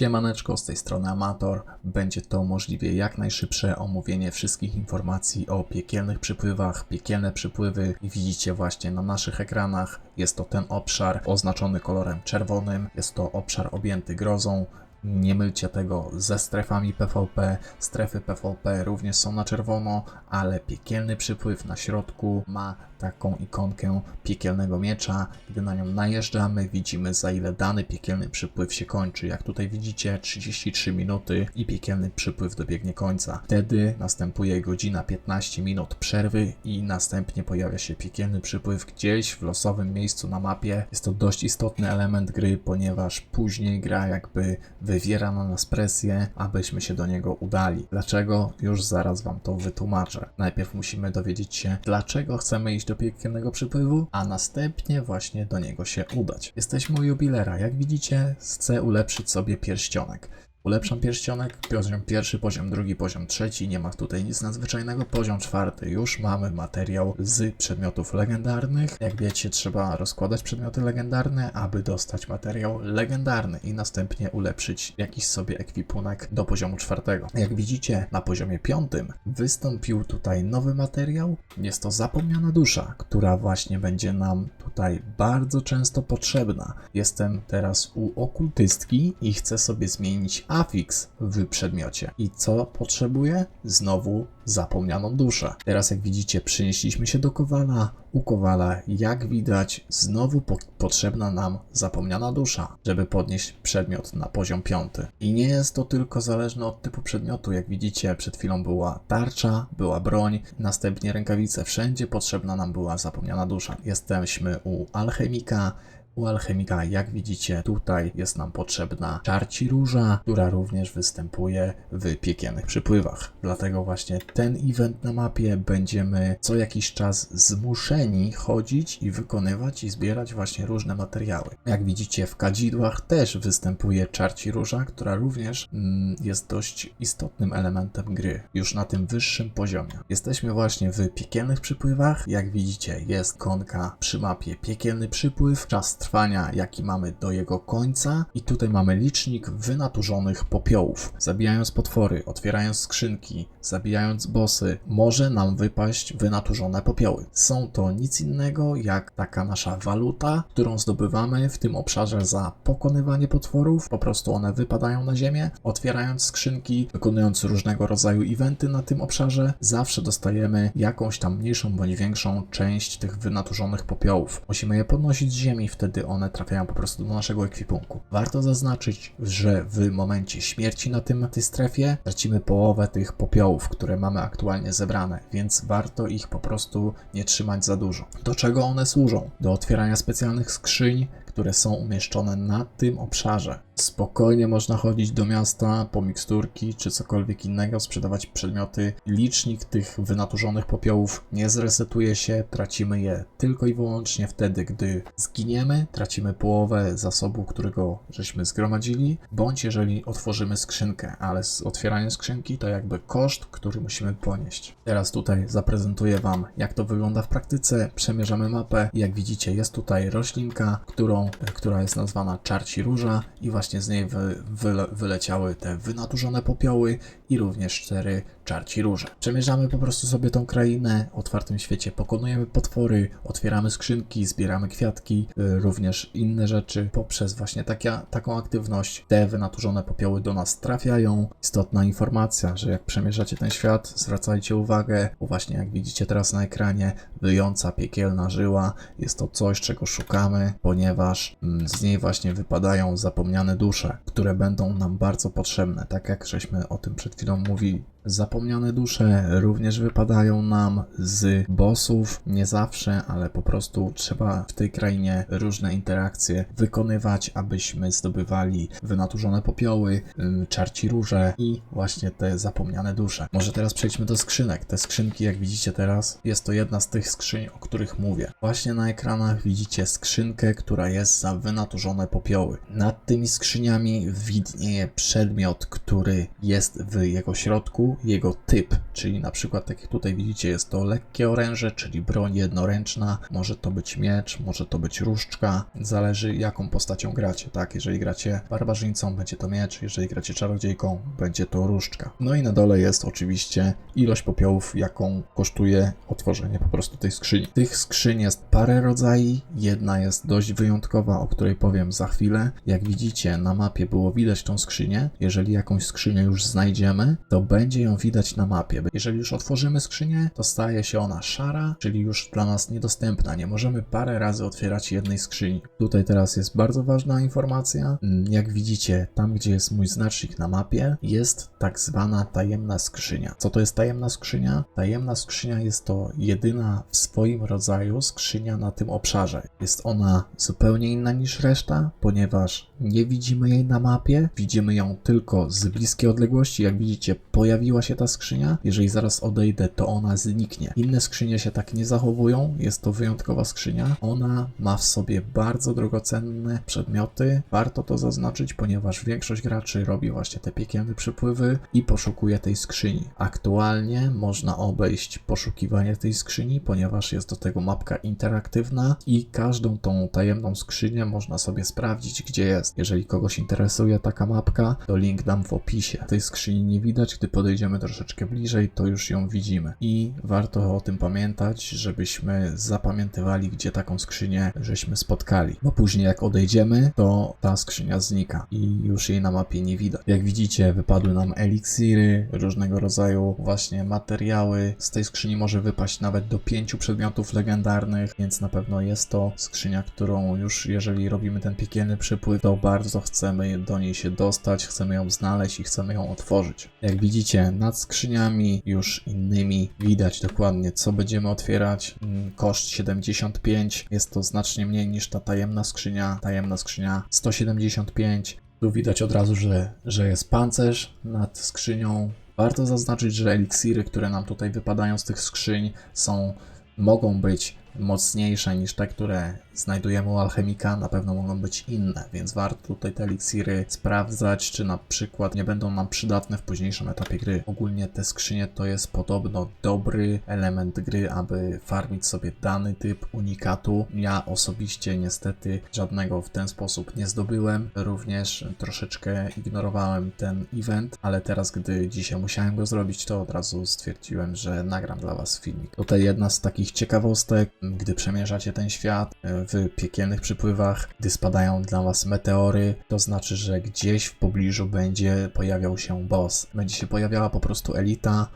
Siemaneczko, z tej strony Amator. Będzie to możliwie jak najszybsze omówienie wszystkich informacji o piekielnych przypływach. Piekielne przypływy widzicie właśnie na naszych ekranach. Jest to ten obszar oznaczony kolorem czerwonym. Jest to obszar objęty grozą. Nie mylcie tego ze strefami PvP. Strefy PvP również są na czerwono, ale piekielny przypływ na środku ma taką ikonkę piekielnego miecza. Gdy na nią najeżdżamy, widzimy za ile dany piekielny przypływ się kończy. Jak tutaj widzicie, 33 minuty i piekielny przypływ dobiegnie końca. Wtedy następuje godzina 15 minut przerwy i następnie pojawia się piekielny przypływ gdzieś w losowym miejscu na mapie. Jest to dość istotny element gry, ponieważ później gra jakby wywiera na nas presję, abyśmy się do niego udali. Dlaczego? Już zaraz Wam to wytłumaczę. Najpierw musimy dowiedzieć się, dlaczego chcemy iść do piekielnego przypływu, a następnie właśnie do niego się udać. Jesteśmy u jubilera. Jak widzicie, chcę ulepszyć sobie pierścionek. Ulepszam pierścionek, poziom pierwszy, poziom drugi, poziom trzeci, nie ma tutaj nic nadzwyczajnego. Poziom czwarty, już mamy materiał z przedmiotów legendarnych. Jak wiecie, trzeba rozkładać przedmioty legendarne, aby dostać materiał legendarny i następnie ulepszyć jakiś sobie ekwipunek do poziomu czwartego. Jak widzicie, na poziomie piątym wystąpił tutaj nowy materiał. Jest to zapomniana dusza, która właśnie będzie nam tutaj bardzo często potrzebna. Jestem teraz u okultystki i chcę sobie zmienić afiks w przedmiocie. I co potrzebuję? Znowu zapomnianą duszę. Teraz jak widzicie przynieśliśmy się do Kowala. U Kowala jak widać znowu po potrzebna nam zapomniana dusza, żeby podnieść przedmiot na poziom piąty. I nie jest to tylko zależne od typu przedmiotu. Jak widzicie przed chwilą była tarcza, była broń, następnie rękawice. Wszędzie potrzebna nam była zapomniana dusza. Jesteśmy u alchemika. U alchemika, jak widzicie, tutaj jest nam potrzebna czarci róża, która również występuje w piekielnych przypływach. Dlatego właśnie ten event na mapie będziemy co jakiś czas zmuszeni chodzić i wykonywać i zbierać właśnie różne materiały. Jak widzicie, w kadzidłach też występuje czarci róża, która również mm, jest dość istotnym elementem gry, już na tym wyższym poziomie. Jesteśmy właśnie w piekielnych przypływach. Jak widzicie, jest konka przy mapie piekielny przypływ, czas trwania, jaki mamy do jego końca. I tutaj mamy licznik wynaturzonych popiołów. Zabijając potwory, otwierając skrzynki, zabijając bossy, może nam wypaść wynaturzone popioły. Są to nic innego jak taka nasza waluta, którą zdobywamy w tym obszarze za pokonywanie potworów. Po prostu one wypadają na ziemię. Otwierając skrzynki, wykonując różnego rodzaju eventy na tym obszarze, zawsze dostajemy jakąś tam mniejszą bądź większą część tych wynaturzonych popiołów. Musimy je podnosić z ziemi, wtedy one trafiają po prostu do naszego ekwipunku. Warto zaznaczyć, że w momencie śmierci na tym tej strefie tracimy połowę tych popiołów, które mamy aktualnie zebrane, więc warto ich po prostu nie trzymać za dużo. Do czego one służą? Do otwierania specjalnych skrzyń, które są umieszczone na tym obszarze. Spokojnie można chodzić do miasta po miksturki czy cokolwiek innego, sprzedawać przedmioty. Licznik tych wynaturzonych popiołów nie zresetuje się, tracimy je tylko i wyłącznie wtedy, gdy zginiemy, tracimy połowę zasobu, którego żeśmy zgromadzili, bądź jeżeli otworzymy skrzynkę, ale z otwieraniem skrzynki to jakby koszt, który musimy ponieść. Teraz tutaj zaprezentuję Wam, jak to wygląda w praktyce. Przemierzamy mapę jak widzicie jest tutaj roślinka, którą, która jest nazwana czarci róża i właśnie z niej wy, wyle, wyleciały te wynaturzone popioły i również cztery czarci róże. Przemierzamy po prostu sobie tą krainę w otwartym świecie, pokonujemy potwory, otwieramy skrzynki, zbieramy kwiatki, y, również inne rzeczy. Poprzez właśnie takia, taką aktywność te wynaturzone popioły do nas trafiają. Istotna informacja, że jak przemierzacie ten świat, zwracajcie uwagę, bo właśnie jak widzicie teraz na ekranie, wyjąca piekielna żyła jest to coś, czego szukamy, ponieważ mm, z niej właśnie wypadają zapomniane dusze, które będą nam bardzo potrzebne, tak jak żeśmy o tym przed chwilą mówili. Zapomniane dusze również wypadają nam z bossów, nie zawsze, ale po prostu trzeba w tej krainie różne interakcje wykonywać, abyśmy zdobywali wynaturzone popioły, czarci róże i właśnie te zapomniane dusze. Może teraz przejdźmy do skrzynek. Te skrzynki, jak widzicie teraz, jest to jedna z tych skrzyń, o których mówię. Właśnie na ekranach widzicie skrzynkę, która jest za wynaturzone popioły. Nad tymi skrzyniami widnieje przedmiot, który jest w jego środku jego typ, czyli na przykład tak jak tutaj widzicie jest to lekkie oręże, czyli broń jednoręczna, może to być miecz, może to być różdżka, zależy jaką postacią gracie, tak? Jeżeli gracie barbarzyńcą, będzie to miecz, jeżeli gracie czarodziejką, będzie to różdżka. No i na dole jest oczywiście ilość popiołów, jaką kosztuje otworzenie po prostu tej skrzyni. Tych skrzyń jest parę rodzajów, jedna jest dość wyjątkowa, o której powiem za chwilę. Jak widzicie, na mapie było widać tą skrzynię. Jeżeli jakąś skrzynię już znajdziemy, to będzie ją widać na mapie. Jeżeli już otworzymy skrzynię, to staje się ona szara, czyli już dla nas niedostępna. Nie możemy parę razy otwierać jednej skrzyni. Tutaj teraz jest bardzo ważna informacja. Mm, Jak widzicie, tam gdzie jest mój znacznik na mapie, jest tak zwana tajemna skrzynia. Co to jest tajemna skrzynia? Tajemna skrzynia jest to jedyna w swoim rodzaju skrzynia na tym obszarze. Jest ona zupełnie inna niż reszta, ponieważ nie widzimy jej na mapie, widzimy ją tylko z bliskiej odległości. Jak widzicie, pojawiła się ta skrzynia. Jeżeli zaraz odejdę, to ona zniknie. Inne skrzynie się tak nie zachowują, jest to wyjątkowa skrzynia. Ona ma w sobie bardzo drogocenne przedmioty. Warto to zaznaczyć, ponieważ większość graczy robi właśnie te piekielne przypływy i poszukuje tej skrzyni. Aktualnie można obejść poszukiwanie tej skrzyni, ponieważ jest do tego mapka interaktywna i każdą tą tajemną skrzynię można sobie sprawdzić, gdzie jest. Jeżeli kogoś interesuje taka mapka, to link dam w opisie. Tej skrzyni nie widać, gdy podejdziemy troszeczkę bliżej, to już ją widzimy. I warto o tym pamiętać, żebyśmy zapamiętywali, gdzie taką skrzynię żeśmy spotkali. Bo później jak odejdziemy, to ta skrzynia znika i już jej na mapie nie widać. Jak widzicie, wypadły nam eliksiry, różnego rodzaju właśnie materiały. Z tej skrzyni może wypaść nawet do pięciu przedmiotów legendarnych, więc na pewno jest to skrzynia, którą już jeżeli robimy ten piekielny przypływ, to bardzo chcemy do niej się dostać, chcemy ją znaleźć i chcemy ją otworzyć. Jak widzicie, nad skrzyniami już innymi widać dokładnie, co będziemy otwierać. Mm, Koszt 75, jest to znacznie mniej niż ta tajemna skrzynia. Tajemna skrzynia 175. Tu widać od razu, że, że jest pancerz nad skrzynią. Warto zaznaczyć, że eliksiry, które nam tutaj wypadają z tych skrzyń, są, mogą być mocniejsze niż te, które znajdujemy u alchemika, na pewno mogą być inne, więc warto tutaj te eliksiry sprawdzać, czy na przykład nie będą nam przydatne w późniejszym etapie gry. Ogólnie te skrzynie to jest podobno dobry element gry, aby farmić sobie dany typ unikatu. Ja osobiście niestety żadnego w ten sposób nie zdobyłem, również troszeczkę ignorowałem ten event, ale teraz gdy dzisiaj musiałem go zrobić, to od razu stwierdziłem, że nagram dla Was filmik. Tutaj jedna z takich ciekawostek, gdy przemierzacie ten świat w piekielnych przypływach, gdy spadają dla Was meteory, to znaczy, że gdzieś w pobliżu będzie pojawiał się boss. Będzie się pojawiała po prostu elita.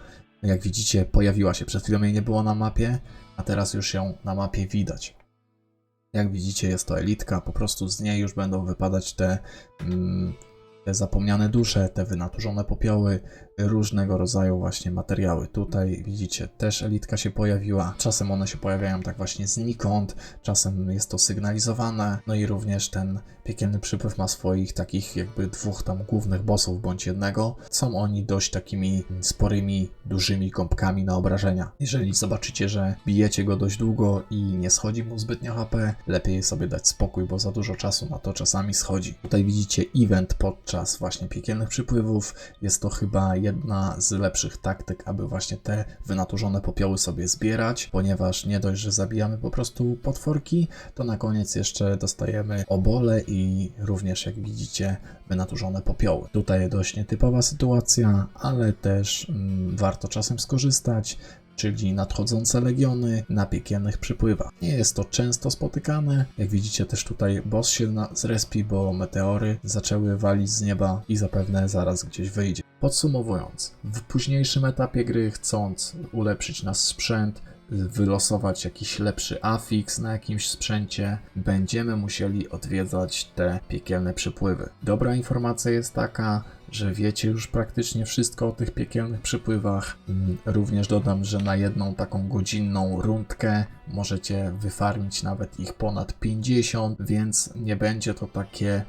Jak widzicie, pojawiła się. Przed chwilą jej nie było na mapie, a teraz już ją na mapie widać. Jak widzicie, jest to elitka, po prostu z niej już będą wypadać te, mm, te zapomniane dusze, te wynaturzone popioły, różnego rodzaju właśnie materiały. Tutaj widzicie, też elitka się pojawiła. Czasem one się pojawiają tak właśnie znikąd, czasem jest to sygnalizowane. No i również ten piekielny przypływ ma swoich takich jakby dwóch tam głównych bossów bądź jednego. Są oni dość takimi sporymi, dużymi gąbkami na obrażenia. Jeżeli zobaczycie, że bijecie go dość długo i nie schodzi mu zbytnio HP, lepiej sobie dać spokój, bo za dużo czasu na to czasami schodzi. Tutaj widzicie event podczas właśnie piekielnych przypływów. Jest to chyba jedna z lepszych taktyk, aby właśnie te wynaturzone popioły sobie zbierać, ponieważ nie dość, że zabijamy po prostu potworki, to na koniec jeszcze dostajemy obole i również, jak widzicie, wynaturzone popioły. Tutaj dość nietypowa sytuacja, ale też mm, warto czasem skorzystać czyli nadchodzące legiony na piekielnych przypływach. Nie jest to często spotykane. Jak widzicie też tutaj boss się na, zrespi, bo meteory zaczęły walić z nieba i zapewne zaraz gdzieś wyjdzie. Podsumowując, w późniejszym etapie gry chcąc ulepszyć nasz sprzęt, wylosować jakiś lepszy afix na jakimś sprzęcie, będziemy musieli odwiedzać te piekielne przypływy. Dobra informacja jest taka, że wiecie już praktycznie wszystko o tych piekielnych przypływach. Również dodam, że na jedną taką godzinną rundkę możecie wyfarmić nawet ich ponad 50, więc nie będzie to takie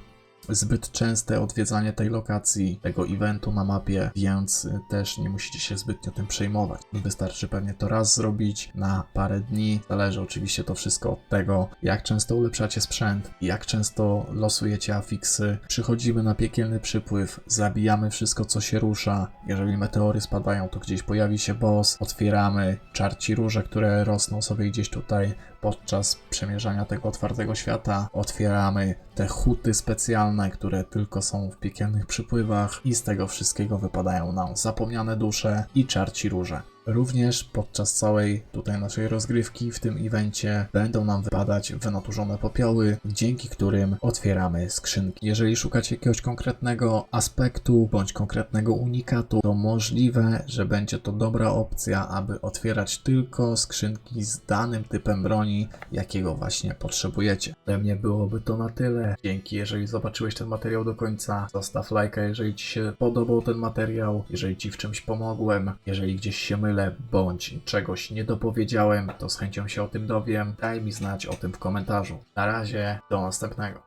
zbyt częste odwiedzanie tej lokacji, tego eventu na mapie, więc też nie musicie się zbytnio tym przejmować. Wystarczy pewnie to raz zrobić na parę dni. Zależy oczywiście to wszystko od tego, jak często ulepszacie sprzęt, jak często losujecie afiksy. Przychodzimy na piekielny przypływ, zabijamy wszystko, co się rusza. Jeżeli meteory spadają, to gdzieś pojawi się boss. Otwieramy czarci róże, które rosną sobie gdzieś tutaj podczas przemierzania tego otwartego świata. Otwieramy te huty specjalne, które tylko są w piekielnych przypływach i z tego wszystkiego wypadają nam zapomniane dusze i czarci róże. Również podczas całej tutaj naszej rozgrywki w tym evencie będą nam wypadać wynaturzone popioły, dzięki którym otwieramy skrzynki. Jeżeli szukacie jakiegoś konkretnego aspektu bądź konkretnego unikatu, to możliwe, że będzie to dobra opcja, aby otwierać tylko skrzynki z danym typem broni, jakiego właśnie potrzebujecie. Ode mnie byłoby to na tyle. Dzięki, jeżeli zobaczyłeś ten materiał do końca. Zostaw lajka, jeżeli Ci się podobał ten materiał, jeżeli Ci w czymś pomogłem, jeżeli gdzieś się mylę bądź czegoś nie dopowiedziałem, to z chęcią się o tym dowiem. Daj mi znać o tym w komentarzu. Na razie, do następnego.